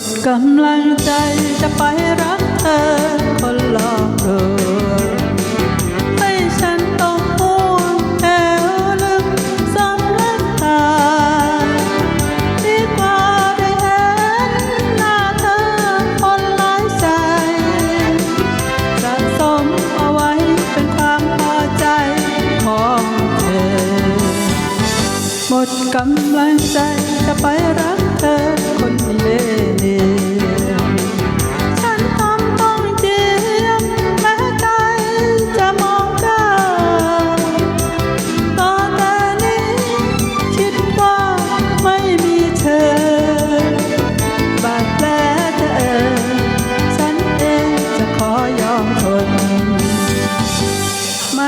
ดกำลังใจจะไปรักเธอคนหลอกลวงให้ฉันต้องห่วงแถวลึกสมรักตาดีกว่าได้เห็นหน้าเธอคนหลายใจสะสมเอาไว้เป็นความพอใจของเธอ หมดกำลังใจจะไปรัก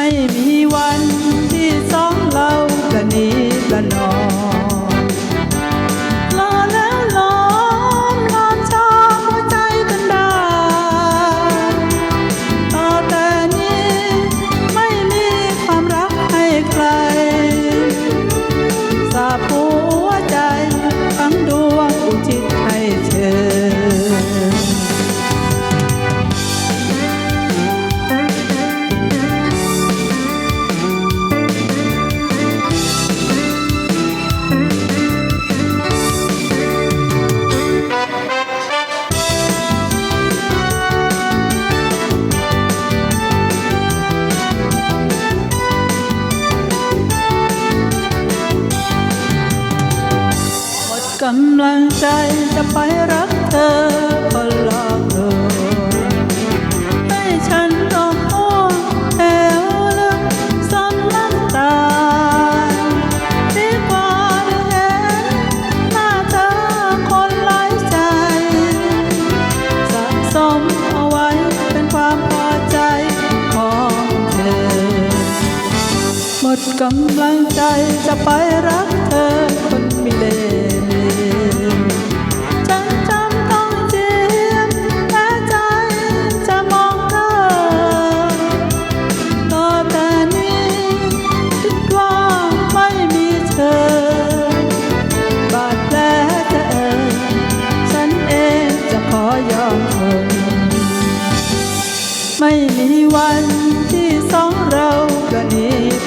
ไม่มีวันที่สองเราจะนีประนอมำลังใจจะไปรักเธอคนหลอกลวงให้ฉันต้องห่วงแถวลึกสมน้ำตาดีกว่าได้เห็นหน้าเธอคนหลายใจ สะสมเอาไว้เป็นความพอใจของเธอ หมดกำลังใจจะไปรักเธอ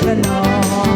never know.